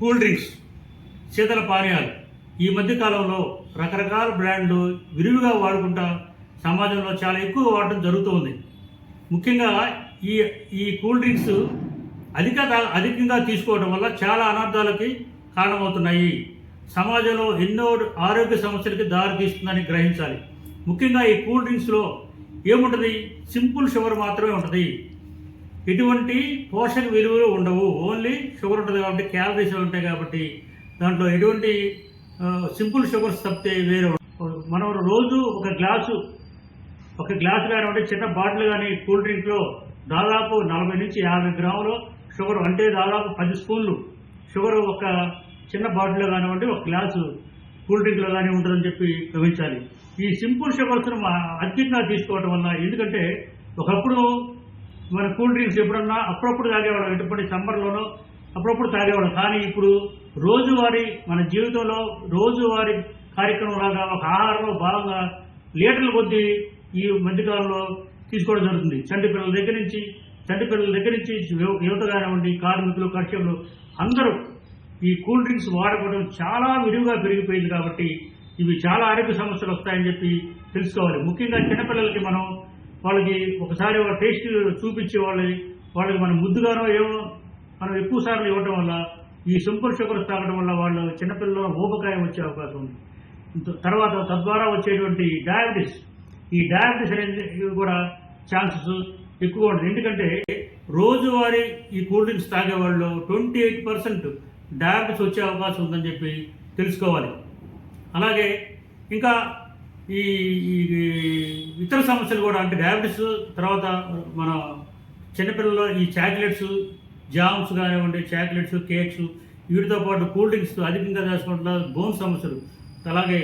Cool drinks శీతల పానీయాలు. ఈ మధ్యకాలంలో రకరకాల బ్రాండ్లు విరివిగా వాడుకుంటా సమాజంలో చాలా ఎక్కువ వాడటం జరుగుతూ ఉంది ముఖ్యంగా ఈ ఈ కూల్ డ్రింక్స్ అధిక అధికంగా తీసుకోవడం వల్ల చాలా అనర్థాలకి కారణమవుతున్నాయి. సమాజంలో ఎన్నో ఆరోగ్య సమస్యలకి దారి తీస్తుందని గ్రహించాలి. ముఖ్యంగా ఈ కూల్ డ్రింక్స్లో ఏముంటుంది? సింపుల్ షుగర్ మాత్రమే ఉంటుంది. ఎటువంటి పోషక విలువలు ఉండవు. ఓన్లీ షుగర్ ఉంటుంది కాబట్టి క్యాలరీస్ ఉంటాయి కాబట్టి దాంట్లో ఎటువంటి సింపుల్ షుగర్స్ తప్పితే వేరే మనం రోజు ఒక గ్లాసు ఒక గ్లాసు కానివ్వండి చిన్న బాటిల్ కానీ కూల్ డ్రింక్లో దాదాపు నలభై నుంచి యాభై గ్రాములు షుగర్ అంటే దాదాపు పది స్పూన్లు షుగర్ ఒక చిన్న బాటిల్లో కానివ్వండి ఒక గ్లాసు కూల్ డ్రింక్లో కానీ ఉంటుందని చెప్పి గమనించాలి. ఈ సింపుల్ షుగర్స్ను అత్యంత అధికంగా తీసుకోవడం వల్ల ఎందుకంటే ఒకప్పుడు మన కూల్ డ్రింక్స్ ఎప్పుడన్నా అప్పుడప్పుడు తాగేవాళ్ళం ఎటువంటి సమ్మర్లోనో అప్పుడప్పుడు తాగేవాళ్ళం కానీ ఇప్పుడు రోజువారీ మన జీవితంలో రోజువారీ కార్యక్రమం లాగా ఒక ఆహారంలో భాగంగా లీటర్ల కొద్దీ ఈ మధ్యకాలంలో తీసుకోవడం జరుగుతుంది. చంటి పిల్లల దగ్గర నుంచి చంటి పిల్లల దగ్గర నుంచి యువ- యువత కానివ్వండి కార్మికులు కర్షకులు అందరూ ఈ కూల్ డ్రింక్స్ వాడకడం చాలా విరివిగా పెరిగిపోయింది కాబట్టి ఇవి చాలా ఆరోగ్య సమస్యలు వస్తాయని చెప్పి తెలుసుకోవాలి. ముఖ్యంగా చిన్నపిల్లలకి మనం వాళ్ళకి ఒకసారి వాళ్ళ టేస్ట్ చూపించి వాళ్ళని వాళ్ళకి మనం ముద్దుగానో ఏమో మనం ఎక్కువ సార్లు ఇవ్వడం వల్ల ఈ సింపుల్ షుగర్స్ తాగడం వల్ల వాళ్ళు చిన్నపిల్లల ఊపకాయం వచ్చే అవకాశం ఉంది. తర్వాత తద్వారా వచ్చేటువంటి డయాబెటీస్ ఈ డయాబెటీస్ అనేది కూడా ఛాన్సెస్ ఎక్కువ ఉంటుంది ఎందుకంటే రోజువారీ ఈ కూల్ డ్రింక్స్ తాగే వాళ్ళు ట్వంటీ ఎయిట్ పర్సెంట్ డయాబెటీస్ వచ్చే అవకాశం ఉందని చెప్పి తెలుసుకోవాలి. అలాగే ఇంకా ఈ ఇతర సమస్యలు కూడా అంటే డయాబెటీస్ తర్వాత మన చిన్నపిల్లల్లో ఈ చాక్లెట్స్ జామ్స్ కానివ్వండి చాక్లెట్స్ కేక్స్ వీటితో పాటు కూల్ డ్రింక్స్ అధికంగా చేసుకోవడం బోన్ సమస్యలు అలాగే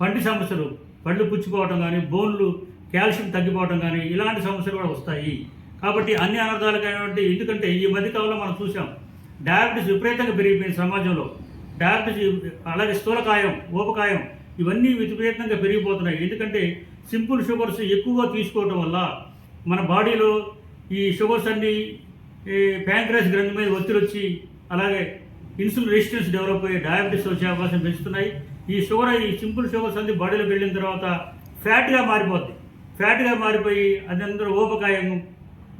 పంటి సమస్యలు పళ్ళు పుచ్చిపోవటం కానీ బోన్లు కాల్షియం తగ్గిపోవటం కానీ ఇలాంటి సమస్యలు కూడా వస్తాయి. కాబట్టి అన్ని అనర్థాలు కానివ్వండి ఎందుకంటే ఈ మధ్యకాలంలో మనం చూసాం డయాబెటీస్ విపరీతంగా పెరిగిపోయింది సమాజంలో. డయాబెటీస్ అలాగే స్థూలకాయం ఊపకాయం ఇవన్నీ విపరీతంగా పెరిగిపోతున్నాయి. ఎందుకంటే సింపుల్ షుగర్స్ ఎక్కువగా తీసుకోవడం వల్ల మన బాడీలో ఈ షుగర్స్ అన్ని ప్యాంక్రాస్ గ్రంథి మీద ఒత్తిడి వచ్చి అలాగే ఇన్సులిన్ రెసిస్టెన్స్ డెవలప్ అయ్యి డయాబెటీస్ వచ్చే అవకాశం పెంచుతున్నాయి. ఈ షుగర్ ఈ సింపుల్ షుగర్స్ అన్ని బాడీలోకి వెళ్ళిన తర్వాత ఫ్యాట్గా మారిపోద్ది. ఫ్యాట్గా మారిపోయి అది అందరూ ఊపకాయం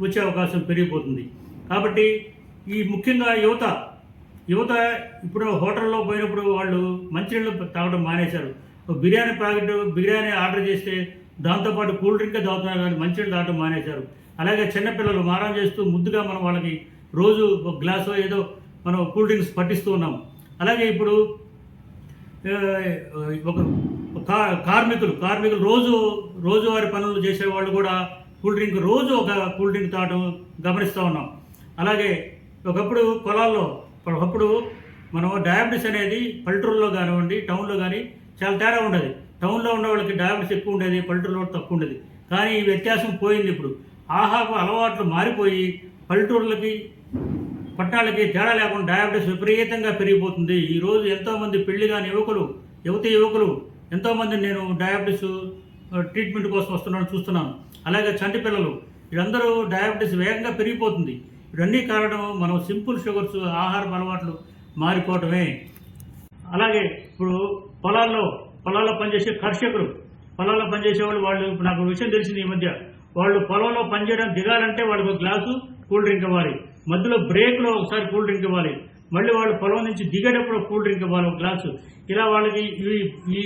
వచ్చే అవకాశం పెరిగిపోతుంది. కాబట్టి ఈ ముఖ్యంగా యువత యువత ఇప్పుడు హోటల్లో పోయినప్పుడు వాళ్ళు మంచినీళ్ళు తాగడం మానేశారు. బిర్యానీ ప్యాకెట్ బిర్యానీ ఆర్డర్ చేస్తే దాంతోపాటు కూల్ డ్రింక్ తాగుతున్నారు కానీ మంచినీళ్ళు తాగడం మానేశారు. అలాగే చిన్నపిల్లలు మారం చేస్తూ ముద్దుగా మనం వాళ్ళకి రోజు ఒక గ్లాసు ఏదో మనం కూల్ డ్రింక్స్ పట్టిస్తూ ఉన్నాం. అలాగే ఇప్పుడు ఒక కా- కార్మికులు కార్మికులు రోజు రోజువారి పనులు చేసే వాళ్ళు కూడా కూల్ డ్రింక్ రోజు ఒక కూల్ డ్రింక్ తాగడం గమనిస్తూ ఉన్నాం. అలాగే ఒకప్పుడు పొలాల్లో ఒకప్పుడు మనం డయాబెటీస్ అనేది పల్లెటూరులో కానివ్వండి టౌన్లో కానీ చాలా తేడా ఉండేది. టౌన్లో ఉన్న వాళ్ళకి డయాబెటీస్ ఎక్కువ ఉండేది పల్లెటూరులో తక్కువ ఉండేది. కానీ ఈ వ్యత్యాసం పోయింది ఇప్పుడు. ఆహాకు అలవాట్లు మారిపోయి పల్లెటూర్లకి పట్టణాలకి తేడా లేకుండా డయాబెటీస్ విపరీతంగా పెరిగిపోతుంది. ఈ రోజు ఎంతోమంది పెళ్ళి కాని యువకులు యువతి యువకులు ఎంతోమంది నేను డయాబెటీస్ ట్రీట్మెంట్ కోసం వస్తున్నాను చూస్తున్నాను. అలాగే చంటి పిల్లలు వీళ్ళందరూ డయాబెటీస్ వేగంగా పెరిగిపోతుంది. ఇవన్నీ కారణం మనం సింపుల్ షుగర్స్ ఆహార అలవాట్లు మారిపోవటమే. అలాగే ఇప్పుడు పొలాల్లో పొలాల్లో పనిచేసే కర్షకులు. పొలాల్లో పనిచేసే వాళ్ళు వాళ్ళు ఇప్పుడు నాకు విషయం తెలిసింది ఈ మధ్య. వాళ్ళు పొలంలో పనిచేయడం దిగాలంటే వాళ్ళకి ఒక గ్లాసు కూల్ డ్రింక్ ఇవ్వాలి. మధ్యలో బ్రేక్లో ఒకసారి కూల్ డ్రింక్ ఇవ్వాలి. మళ్ళీ వాళ్ళు పొలం నుంచి దిగేటప్పుడు కూల్ డ్రింక్ ఇవ్వాలి ఒక గ్లాసు. ఇలా వాళ్ళకి ఈ ఈ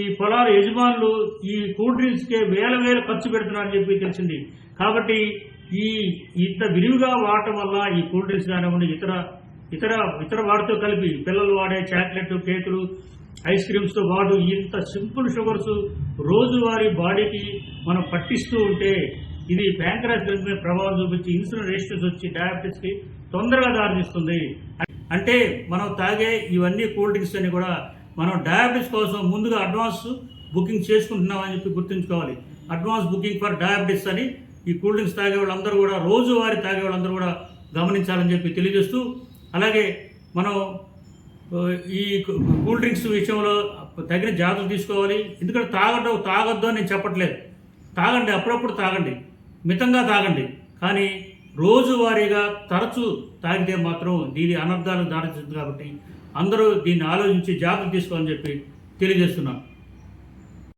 ఈ పొలాల యజమానులు ఈ కూల్ డ్రింక్స్కే వేల వేల ఖర్చు పెడుతున్నారని చెప్పి తెలిసింది. కాబట్టి ఈ ఇంత విరివిగా వాడటం వల్ల ఈ కూల్ డ్రింక్స్ కానివ్వండి ఇతర ఇతర ఇతర వాటితో కలిపి పిల్లలు వాడే చాక్లెట్ కేకులు ఐస్ క్రీమ్స్తో పాటు ఇంత సింపుల్ షుగర్స్ రోజువారీ బాడీకి మనం పట్టిస్తూ ఉంటే ఇది ప్యాంక్రాస్ గ్రంథి మీద ప్రభావం చూపించి ఇన్సులిన్ రెసిస్టెన్స్ వచ్చి డయాబెటీస్కి తొందరగా దారితీస్తుంది. అంటే మనం తాగే ఇవన్నీ కూల్ డ్రింక్స్ అన్ని కూడా మనం డయాబెటీస్ కోసం ముందుగా అడ్వాన్స్ బుకింగ్ చేసుకుంటున్నామని చెప్పి గుర్తుంచుకోవాలి. అడ్వాన్స్ బుకింగ్ ఫర్ డయాబెటీస్ అని ఈ కూల్ డ్రింక్స్ తాగే వాళ్ళందరూ కూడా రోజువారీ తాగే వాళ్ళందరూ కూడా గమనించాలని చెప్పి తెలియజేస్తూ అలాగే మనం ఈ కూల్ డ్రింక్స్ విషయంలో తగిన జాగ్రత్తలు తీసుకోవాలి. ఎందుకంటే తాగడం తాగొద్దు అని నేను చెప్పట్లేదు. తాగండి అప్పుడప్పుడు తాగండి. మితంగా తాగండి. కానీ రోజువారీగా తరచూ తాగితే మాత్రం దీని అనర్థాలు దారిస్తుంది కాబట్టి అందరూ దీన్ని ఆలోచించి జాగ్రత్త తీసుకోవాలని చెప్పి తెలియజేస్తున్నాను.